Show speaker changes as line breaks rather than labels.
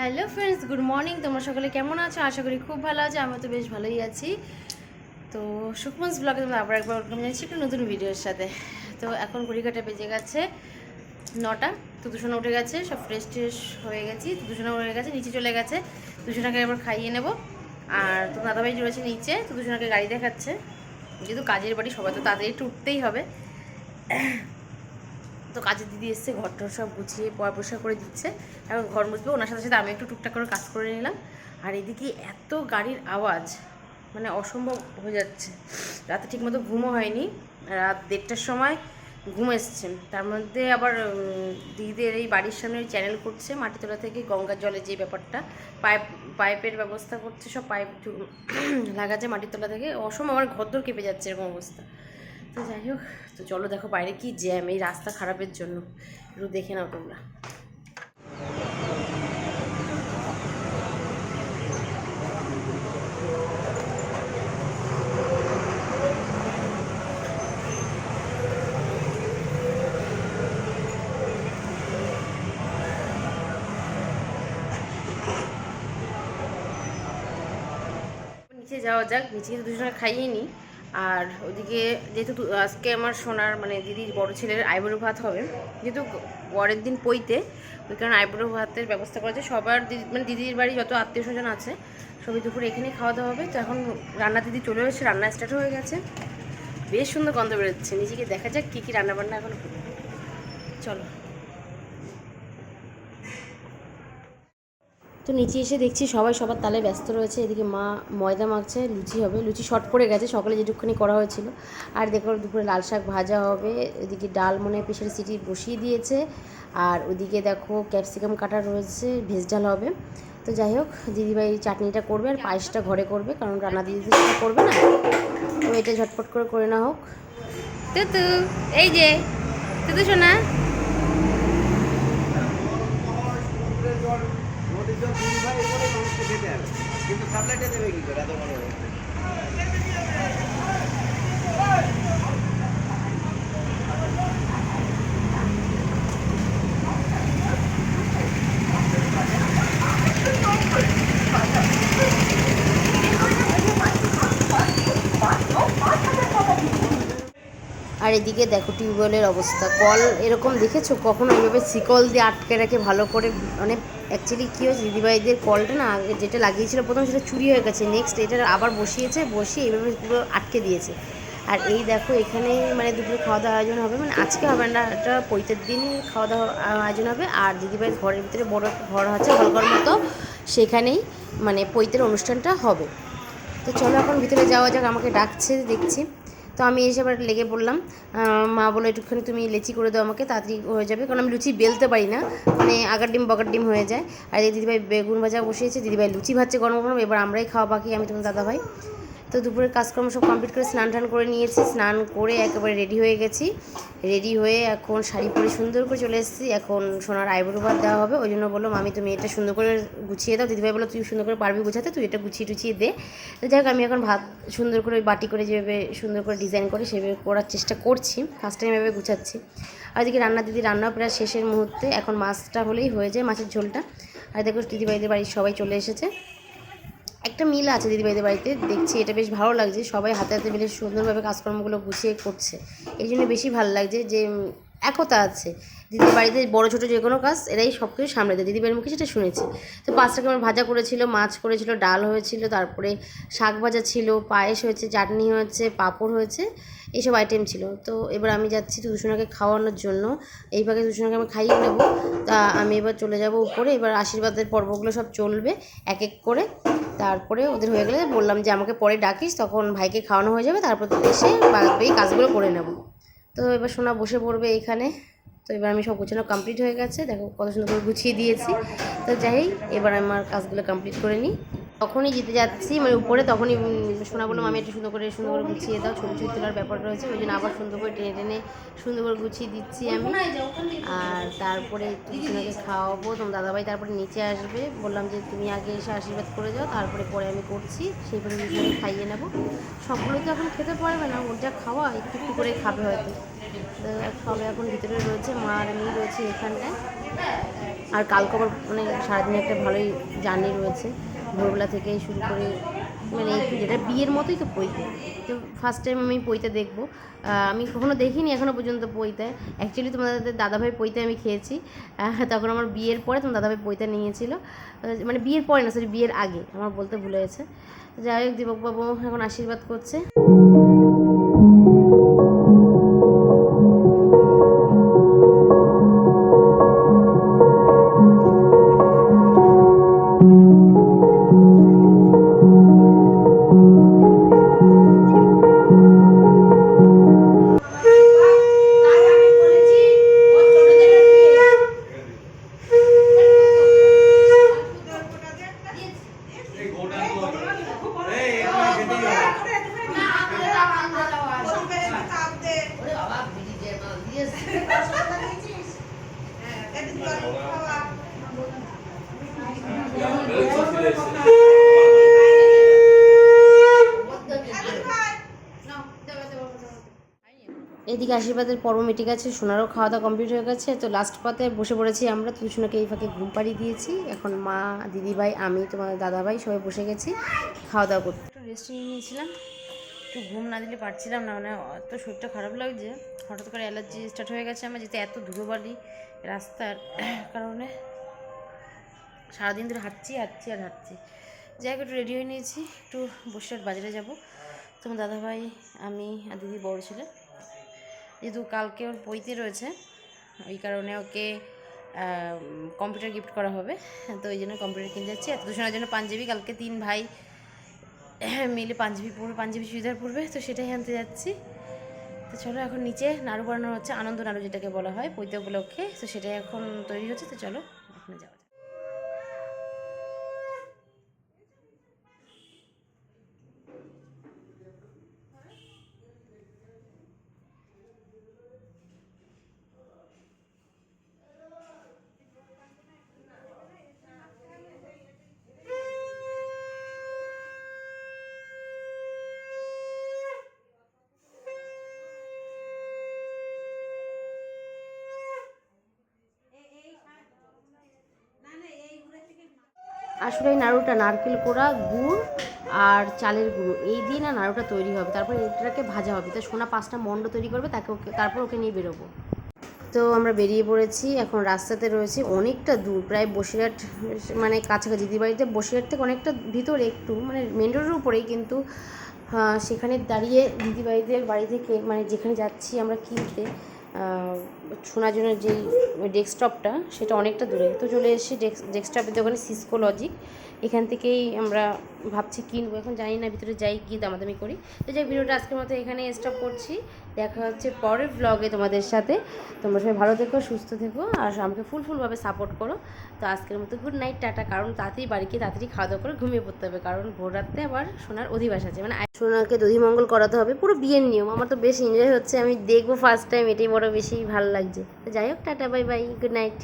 Hello friends, good morning. তোমরা সকলে কেমন আছো? আশা করি খুব ভালো আছো আমি তো বেশ ভালোই আছি। তো সুকমন্স ব্লগে তোমরা আবার একবার ওয়েলকাম জানাচ্ছি একটা নতুন ভিডিওর সাথে। তো এখন ঘড়িঘাটে বেজে গেছে নটা তুদুসোনা উঠে গেছে, সব ফ্রেশ ট্রেশ হয়ে গেছি তুদুসোনা উঠে গেছে, নিচে চলে গেছে তুদুসোনাকে এবার খাইয়ে নেব। আর তো দাদাভাই রয়েছে নিচে, তো তুদুসোনাকে গাড়ি দেখাচ্ছে। যেহেতু কাজের বাড়ি, সবাই তো তাড়াতাড়ি একটু উঠতেই হবে। তো কাজের দিদি এসছে, ঘর টর সব গুছিয়ে পয় পরিষ্কার করে দিচ্ছে। এখন ঘর মুছবে, ওনার সাথে সাথে আমি একটু টুকটাক করে কাজ করে নিলাম। আর এদিকে এত গাড়ির আওয়াজ মানে অসম্ভব হয়ে যাচ্ছে। রাতে ঠিকমতো ঘুমও হয়নি, রাত দেড়টার সময় ঘুম এসছে। তার মধ্যে আবার দিদিদের এই বাড়ির সামনে চ্যানেল করছে মাটি তোলা থেকে গঙ্গার জলের যে ব্যাপারটা। পাইপ, পাইপের ব্যবস্থা করছে, সব পাইপ লাগাচ্ছে মাটির তোলা থেকে। অসম্ভব, আমার ঘরদর কেঁপে যাচ্ছে এরকম অবস্থা। তো যাই হোক, তো চলো দেখো বাইরে কি জ্যাম, এই রাস্তা খারাপের জন্য। একটু দেখে নাও তোমরা। নিচে যাওয়া যাক, নিচে দুজনে খাইয়ে নিই আর ওদিকে যেহেতু আজকে আমার সোনার মানে দিদির বড় ছেলের আইবুড়ো ভাত হবে, যেহেতু পরের দিন পইতে, ওই কারণে আইবুড়ো ভাতের ব্যবস্থা করা করেছে সবার দিদি মানে দিদির বাড়ি যত আত্মীয় স্বজন আছে, সবাই দুপুরে এখানেই খাওয়া দাওয়া হবে। তো এখন রান্না দিদি চলে এসেছে, রান্না স্টার্ট হয়ে গেছে। বেশ সুন্দর গন্ধ বেরোচ্ছে। নিজেকে দেখা যাক কী কী রান্না বান্না এখন। চলো। তো নিচে এসে দেখছি সবাই সবার তালে ব্যস্ত রয়েছে। এদিকে মা ময়দা মাখছে, লুচি হবে। লুচি শর্ট পড়ে গেছে, সকালে যেটুকুখানি করা হয়েছিল। আর দেখো দুপুরে লাল শাক ভাজা হবে। এদিকে ডাল মনে প্রেশার সিটি বসিয়ে দিয়েছে। আর ওদিকে দেখো ক্যাপসিকাম কাটা রয়েছে, ভেজ ডাল হবে। তো যাই হোক, দিদিভাই চাটনিটা করবে আর পায়েসটা ঘরে করবে, কারণ রান্না দিদি তো সেটা করবে না। তো এটা ঝটপট করে করে না হোক। তুতু এই যে তুতু শোনা আর এদিকে দেখো টিউবওয়েলের অবস্থা। কল এরকম দেখেছ? কখনো এইভাবে শিকল দিয়ে আটকে রাখে ভালো করে মানে অ্যাকচুয়ালি কী হয়েছে? দিদিভাইদের কলটা না, যেটা লাগিয়েছিল প্রথম সেটা চুরি হয়ে গেছে। নেক্সট এটা আবার বসিয়েছে, বসিয়ে এইভাবে পুরো আটকে দিয়েছে। আর এই দেখো, এখানে মানে দুপুরে খাওয়া দাওয়া আয়োজন হবে মানে আজকে হবে না একটা পৈতের দিনই খাওয়া দাওয়া আয়োজন হবে। আর দিদিভাইয়ের ঘরের ভিতরে বড় ঘর আছে, হলঘর মতো, সেখানেই মানে পৈতের অনুষ্ঠানটা হবে। তো চলো এখন ভিতরে যাওয়া যাক, আমাকে ডাকছে, দেখছি। তো আমি এসে আবার লেগে পড়লাম। মা বলো একটুখানি তুমি লেচি করে দাও আমাকে, তাড়াতাড়ি হয়ে যাবে। কারণ আমি লুচি বেলতে পারি না। মানে আগার ডিম, বগার ডিম হয়ে যায়। আর এই দিদিভাই বেগুন ভাজা বসিয়েছে, দিদিভাই লুচি ভাজছে গরম গরম, এবার আমরাই খাওয়া বাকি, আমি তোমার দাদাভাই। তো দুপুরের কাজকর্ম সব কমপ্লিট করে স্নান টান করে নিয়েছি, স্নান করে একেবারে রেডি হয়ে গেছি। রেডি হয়ে এখন শাড়ি পরে সুন্দর করে চলে এসেছি। এখন সোনার আইবুড়ো ভাত দেওয়া হবে, ওই জন্য বললাম আমি তুমি এটা সুন্দর করে গুছিয়ে দাও। দিদিভাই বলো তুই সুন্দর করে পারবি গুছাতে, তুই এটা গুছিয়ে টুছিয়ে দে। তো যাই আমি এখন ভাত সুন্দর করে বাটি করে যেভাবে সুন্দর করে ডিজাইন করে, সেভাবে করার চেষ্টা করছি। ফার্স্ট টাইম এভাবে গুছাচ্ছি। আর এদিকে রান্না দিদি, রান্না প্রায় শেষের মুহূর্তে, এখন মাছটা হলেই হয়ে যায় মাছের ঝোলটা। আর দেখো দিদিভাইদের বাড়ির সবাই চলে এসেছে। একটা মিল আছে দিদিভাইদের বাড়িতে, দেখছি এটা বেশ ভালো লাগছে। সবাই হাতে হাতে মিলে সুন্দরভাবে কাজকর্মগুলো গুছিয়ে করছে। এই জন্য বেশি ভালো লাগছে যে একতা আছে। দিদির বাড়িতে বড়, ছোটো যে কোনো কাজ, এরাই সব কিছু সামলে দেয়। দিদিভাইয়ের মুখে সেটা শুনেছি। তো পাঁচটা কেমন ভাজা করেছিল, মাছ করেছিল, ডাল হয়েছিল, তারপরে শাক ভাজা ছিল, পায়েস হয়েছে, চাটনি হয়েছে, পাঁপড় হয়েছে এইসব আইটেম ছিল। তো এবার আমি যাচ্ছি দুশোনাকে খাওয়ানোর জন্য। এই ভাগে দুশোনাকে আমি খাইয়ে নেব। তা আমি এবার চলে যাব উপরে। এবার আশীর্বাদের পর্বগুলো সব চলবে, এক এক করে। তারপরে ওদের হয়ে গেলে বললাম যে, আমাকে পরে ডাকিস, তখন ভাইকে খাওয়ানো হয়ে যাবে, তারপর এসে এই কাজগুলো করে নেব। তো এবার সোনা বসে পড়বে এখানে। তো এবার আমি সব গোছানো কমপ্লিট হয়ে গেছে। দেখো কত সুন্দর করে গুছিয়ে দিয়েছি। তো যাই, এবার আমার কাজগুলো কমপ্লিট করে নিই। তখনই যেতে যাচ্ছি মানে উপরে তখনই সোনা বললাম আমি একটু সুন্দর করে সুন্দর করে গুছিয়ে দাও, ছবি ছবি তোলার ব্যাপার রয়েছে, ওই জন্য আবার সুন্দর করে টেনে টেনে সুন্দর করে গুছিয়ে দিচ্ছি আমি। আর তারপরে দুজনকে খাওয়াবো, তোমার দাদাভাই তারপরে নিচে আসবে, বললাম যে, তুমি আগে এসে আশীর্বাদ করে যাও, তারপরে পরে আমি করছি সেইভাবে দুজনে খাইয়ে নেব। সবগুলো তো এখন খেতে পারবে না, ওর যা খাওয়া, একটু একটু করে খাবে হয়তো। তো সবাই এখন ভিতরে রয়েছে, মা আর আমি রয়েছে এখানটায়। আর কালকে আবার মানে সারাদিন একটা ভালোই জার্নি রয়েছে। ভোরবেলা থেকে শুরু করে মানে যেটা বিয়ের মতোই তো পইতে তো ফার্স্ট টাইম আমি পইতে দেখব। আমি কখনো দেখিনি এখনও পর্যন্ত পইতে অ্যাকচুয়ালি তোমাদের দাদাভাই পইতে আমি খেয়েছি। তখন আমার বিয়ের পরে তোমার দাদাভাই পইতে নিয়েছিল। মানে বিয়ের পরে না সরি বিয়ের আগে। আমার বলতে ভুলে গেছে। যাই হোক, দীপকবাবু এখন আশীর্বাদ করছে। এদিকে আশীর্বাদের পর্ব মিটে গেছে, সোনারও খাওয়া দাওয়া কমপ্লিট হয়ে গেছে। তো লাস্ট পাতে বসে পড়েছি আমরা তুলসুনাকে এই ফাঁকে ঘুম পাড়িয়ে দিয়েছি। এখন মা, দিদিভাই, আমি তোমার দাদাভাই সবাই বসে গেছি খাওয়া দাওয়া করতে রেস্ট নিয়ে নিয়েছিলাম। একটু ঘুম না দিলে পারছিলাম না মানে এত শরীরটা খারাপ লাগছে। হঠাৎ করে অ্যালার্জি স্টার্ট হয়ে গেছে আমার যেতে এত ধুলোবালি রাস্তার কারণে। সারাদিন ধরে হাঁটছি হাঁটছি আর হাঁটছি। যাই একটু রেডি হয়ে নিয়েছি। একটু বসিরহাট বাজারে যাব। তোমার দাদাভাই, আমি আর দিদি বড় ছেলে। যেহেতু কালকে ওর বইতে রয়েছে, ওই কারণে ওকে কম্পিউটার গিফট করা হবে। তো ওই জন্য কম্পিউটার কিনতে যাচ্ছি। এত দূষণের জন্য পাঞ্জাবি, কালকে তিন ভাই মিলে পাঞ্জাবি পরবে, পাঞ্জাবি চুড়িদার পরবে, তো সেটাই আনতে যাচ্ছি। তো চলো এখন নিচে নাড়ু বানানো হচ্ছে, আনন্দ নাড়ু যেটাকে বলা হয় পৈতে উপলক্ষে তো সেটাই এখন তৈরি হচ্ছে, তো চলো, ওখানে যাওয়া আসলে এই নাড়ুটা নারকেল কোড়া, গুড় আর চালের গুঁড়ো। এই দিয়ে না নাড়ুটা তৈরি হবে। তারপর এটাকে ভাজা হবে। তো সোনা পাঁচটা মণ্ড তৈরি করবে, তাকে ওকে তারপর ওকে নিয়ে বেরোবো। তো আমরা বেরিয়ে পড়েছি। এখন রাস্তাতে রয়েছে অনেকটা দূর। প্রায় বসিরহাট মানে কাছাকাছি। দিদিবাড়িতে বসিরহাট থেকে অনেকটা ভিতরে একটু মানে মেন রোডের উপরেই কিন্তু সেখানে দাঁড়িয়ে দিদিবাড়িদের বাড়ি থেকে মানে যেখানে যাচ্ছি আমরা কিনতে শোনার জন্য যেই ডেস্কটপটা, সেটা অনেকটা দূরে। তো চলে এসেছি ডেস্কটপের দোকানে সিসকো লজিক এখান থেকেই আমরা ভাবছি কিনবো। এখন জানি না, ভিতরে যাই কি দামাদামি করি। তো যাই ভিডিওটা আজকের মতো এখানে স্টপ করছি। দেখা হচ্ছে পরের ব্লগে তোমাদের সাথে। তোমরা সবাই ভালো থেকো, সুস্থ থেকো, আর আমাকে ফুল ফুলভাবে সাপোর্ট করো। তো আজকের মতো গুড নাইট টাটা। কারণ তাড়াতাড়ি বাড়িকে তাড়াতাড়ি খাওয়া দাওয়া করে ঘুমিয়ে পড়তে হবে। কারণ ভোর রাত্রে আবার সোনার অধিবাস আছে। মানে সোনাকে দধিমঙ্গল করাতে হবে। পুরো বিয়ের নিয়ম। আমার তো বেশ এনজয় হচ্ছে। আমি দেখব ফার্স্ট টাইম এটাই বড় বেশি ভালো লাগছে। তো যাই হোক tata bye bye good night